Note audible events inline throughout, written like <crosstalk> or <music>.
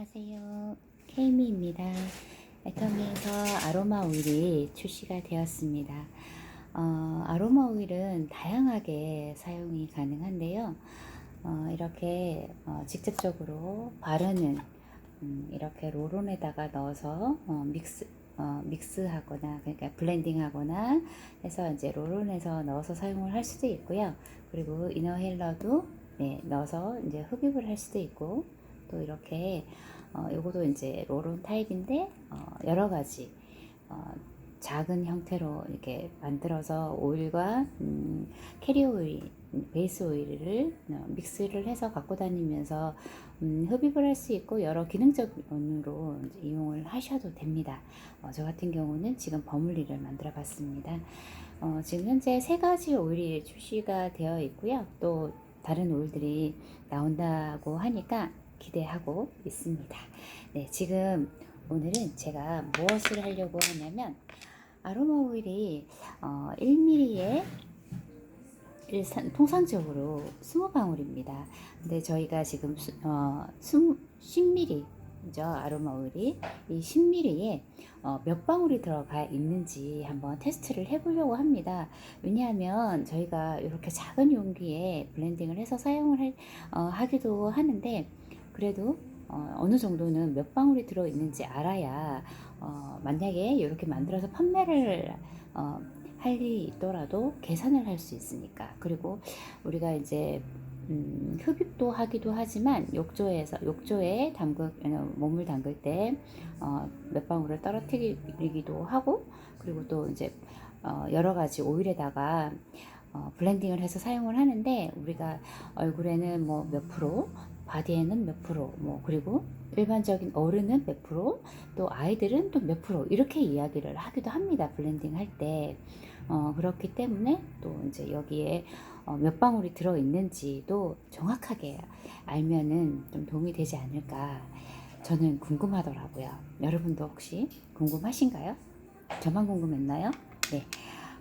안녕하세요. 케이미입니다. 애터미에서 아로마 오일이 출시가 되었습니다. 어, 아로마 오일은 다양하게 사용이 가능한데요. 어, 이렇게 어, 직접적으로 바르는 음, 이렇게 로론에다가 넣어서 어, 믹스 어, 믹스하거나 그러니까 블렌딩하거나 해서 이제 로론에서 넣어서 사용을 할 수도 있고요. 그리고 이너헬러도 네, 넣어서 이제 흡입을 할 수도 있고 또 이렇게 어, 요거도 이제 로론 타입인데 어, 여러 가지 어, 작은 형태로 이렇게 만들어서 오일과 음, 캐리어 오일, 베이스 오일을 어, 믹스를 해서 갖고 다니면서 음, 흡입을 할 수 있고 여러 기능적으로 이용을 하셔도 됩니다. 어, 저 같은 경우는 지금 버물리를 만들어 봤습니다. 어, 지금 현재 세 가지 오일이 출시가 되어 있고요. 또 다른 오일들이 나온다고 하니까 기대하고 있습니다. 네, 지금 오늘은 제가 무엇을 하려고 하냐면 아로마 오일이 어, 1ml에 일산, 통상적으로 20방울입니다. 근데 저희가 지금 수, 어, 20, 10ml죠 아로마 오일이 이 10ml에 어, 몇 방울이 들어가 있는지 한번 테스트를 해보려고 합니다. 왜냐하면 저희가 이렇게 작은 용기에 블렌딩을 해서 사용을 할, 어, 하기도 하는데 그래도 어, 어느 정도는 몇 방울이 들어 있는지 알아야 어, 만약에 이렇게 만들어서 판매를 어, 할 일이 있더라도 계산을 할 수 있으니까. 그리고 우리가 이제 음, 흡입도 하기도 하지만 욕조에서 욕조에 담글 어, 몸을 담글 때 어, 몇 방울을 떨어뜨리기도 하고 그리고 또 이제 어, 여러 가지 오일에다가 어, 블렌딩을 해서 사용을 하는데 우리가 얼굴에는 뭐 몇 프로 바디에는 몇 프로, 뭐 그리고 일반적인 어른은 몇 프로, 또 아이들은 또 몇 프로 이렇게 이야기를 하기도 합니다. 블렌딩 할 때. 어, 그렇기 때문에 또 이제 여기에 어, 몇 방울이 들어 있는지도 정확하게 알면은 좀 도움이 되지 않을까. 저는 궁금하더라고요. 여러분도 혹시 궁금하신가요? 저만 궁금했나요? 네.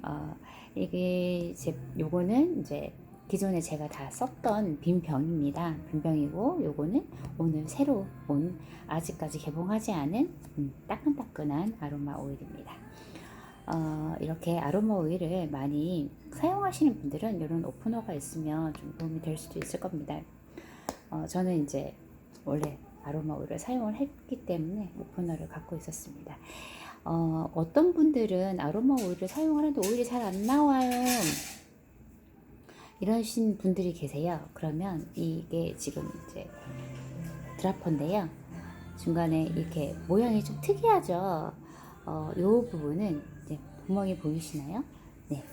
어, 이게 이제 요거는 이제 기존에 제가 다 썼던 빈 병입니다. 빈 병이고 요거는 오늘 새로 온 아직까지 개봉하지 않은 음, 따끈따끈한 아로마 오일입니다. 어, 이렇게 아로마 오일을 많이 사용하시는 분들은 이런 오프너가 있으면 좀 도움이 될 수도 있을 겁니다. 어, 저는 이제 원래 아로마 오일을 사용을 했기 때문에 오프너를 갖고 있었습니다. 어, 어떤 분들은 아로마 오일을 사용하는데 오일이 잘 안 나와요. 이러신 분들이 계세요. 그러면 이게 지금 이제 드라퍼인데요. 중간에 이렇게 모양이 좀 특이하죠. 어, 요 부분은 이제 구멍이 보이시나요? 네.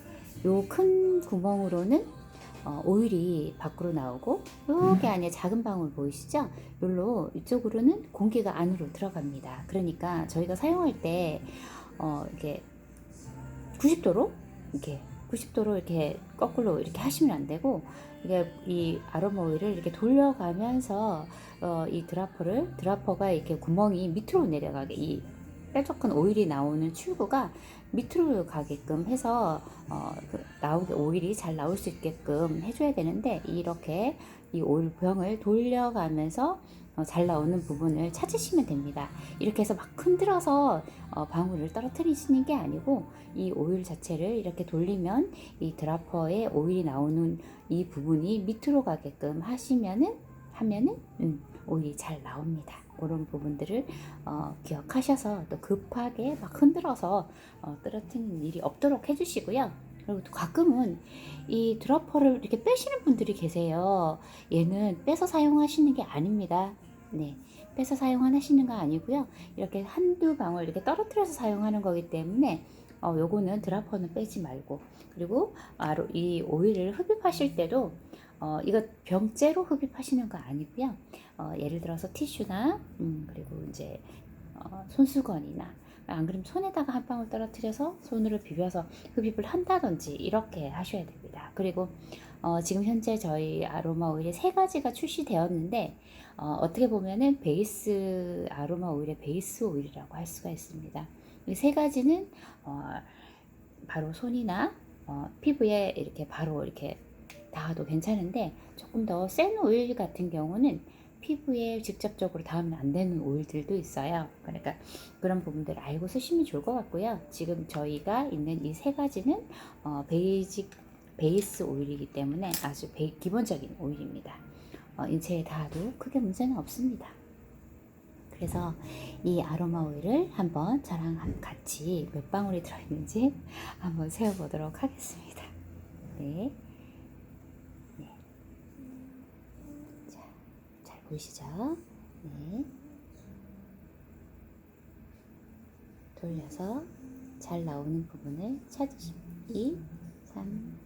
요 큰 구멍으로는 어, 오일이 밖으로 나오고 여기 안에 작은 방울 보이시죠? 요로 이쪽으로는 공기가 안으로 들어갑니다. 그러니까 저희가 사용할 때 어, 이렇게 90도로 이렇게 90도로 이렇게 거꾸로 이렇게 하시면 안 되고 이게 이 아로마 오일을 이렇게 돌려가면서 어, 이 드라퍼를 드라퍼가 이렇게 구멍이 밑으로 내려가게 이 뾰족한 오일이 나오는 출구가 밑으로 가게끔 해서 어, 그 나오게 오일이 잘 나올 수 있게끔 해줘야 되는데 이렇게 이 오일 병을 돌려가면서 어, 잘 나오는 부분을 찾으시면 됩니다. 이렇게 해서 막 흔들어서 어, 방울을 떨어뜨리시는 게 아니고 이 오일 자체를 이렇게 돌리면 이 드라퍼에 오일이 나오는 이 부분이 밑으로 가게끔 하시면은 하면은 음, 오일이 잘 나옵니다. 그런 부분들을 어, 기억하셔서 또 급하게 막 흔들어서 어, 떨어뜨리는 일이 없도록 해주시고요. 그리고 또 가끔은 이 드러퍼를 이렇게 빼시는 분들이 계세요. 얘는 빼서 사용하시는 게 아닙니다. 네. 빼서 사용하시는 거 아니고요. 이렇게 한두 방울 이렇게 떨어뜨려서 사용하는 거기 때문에 어, 요거는 드라퍼는 빼지 말고 그리고 아로 이 오일을 흡입하실 때도 어, 이거 병째로 흡입하시는 거 아니고요. 어, 예를 들어서 티슈나 음, 그리고 이제 어, 손수건이나 안 그러면 손에다가 한 방울 떨어뜨려서 손으로 비벼서 흡입을 한다든지 이렇게 하셔야 됩니다. 그리고 어, 지금 현재 저희 아로마 오일이 세 가지가 출시되었는데 어, 어떻게 보면은 베이스 아로마 오일의 베이스 오일이라고 할 수가 있습니다. 이 세 가지는 어, 바로 손이나 어, 피부에 이렇게 바로 이렇게 닿아도 괜찮은데 조금 더 센 오일 같은 경우는 피부에 직접적으로 닿으면 안 되는 오일들도 있어요. 그러니까 그런 부분들을 알고 쓰시면 좋을 것 같고요. 지금 저희가 있는 이 세 가지는 어, 베이직 베이스 오일이기 때문에 아주 베, 기본적인 오일입니다. 어, 인체에 닿아도 크게 문제는 없습니다. 그래서 이 아로마 오일을 한번 저랑 같이 몇 방울이 들어있는지 한번 세어보도록 하겠습니다. 네. 네. 자, 잘 보이시죠? 네. 돌려서 잘 나오는 부분을 찾으시면 2, 3,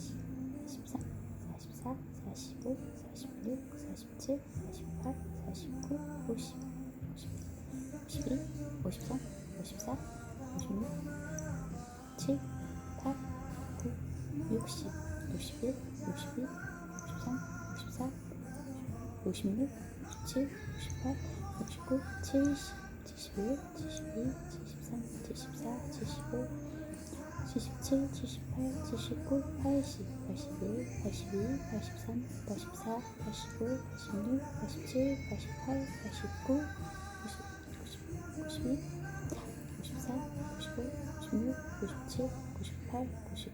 40, 43, 44, 45, 46, 47, 48, 49, 50, 51, 52, 53, 54, 56, 7, 8, 9, 60, 61, 62, 63, 64, 56, 67, 68, 69, 70, 71, 72, 73, 74, 75, 77, 78, 79, 80, 81, 82, 83, 84, 85, 86, 87, 88, 89, 90, 91, 94, 95, 96, 97, 98, 99, 100, 1, 2, 3, 4, 5, 6,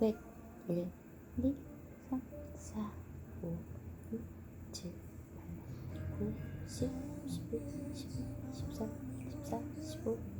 7, 8, 9, 10, 11, 12, 13, 14, 15,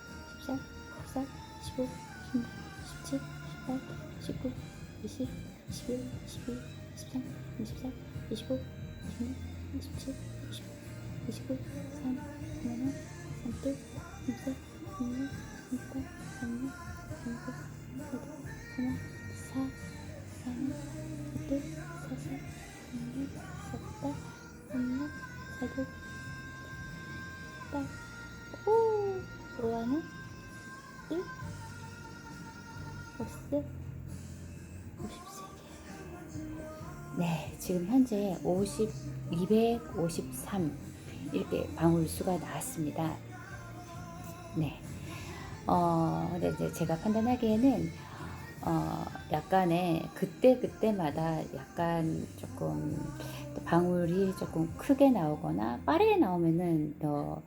29, 3, 3, 3, 3, 4, 5, 6, 7, 8, 9, 10, 11, 12, 13, 14, 15, 16, 17, 18, 19, 8, 오! 좋아하는 1, 5, 53개. 네, 지금 현재 50, 253이 렇게 방울 수가 나왔습니다. 네. 어, 근데 이제 제가 판단하기에는 어, 약간의 그때 그때마다 약간 조금 또 방울이 조금 크게 나오거나 빠르게 나오면은 더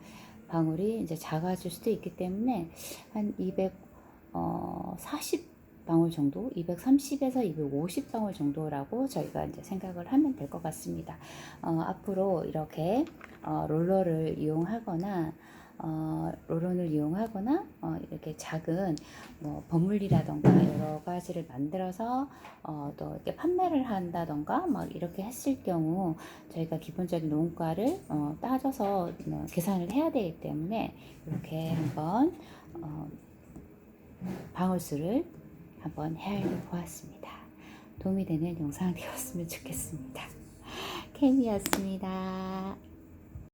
방울이 이제 작아질 수도 있기 때문에 한 240 방울 정도, 230에서 250 방울 정도라고 저희가 이제 생각을 하면 될 것 같습니다. 어, 앞으로 이렇게 어, 롤러를 이용하거나 어, 롤런을 이용하거나 어, 이렇게 작은 뭐 버물리라던가 여러 가지를 만들어서 어, 또 이렇게 판매를 한다던가 막 이렇게 했을 경우 저희가 기본적인 농가를 어, 따져서 어, 계산을 해야 되기 때문에 이렇게 한번 어, 방울수를 한번 헤아려 보았습니다. 도움이 되는 영상 되었으면 좋겠습니다. <laughs> 케미였습니다.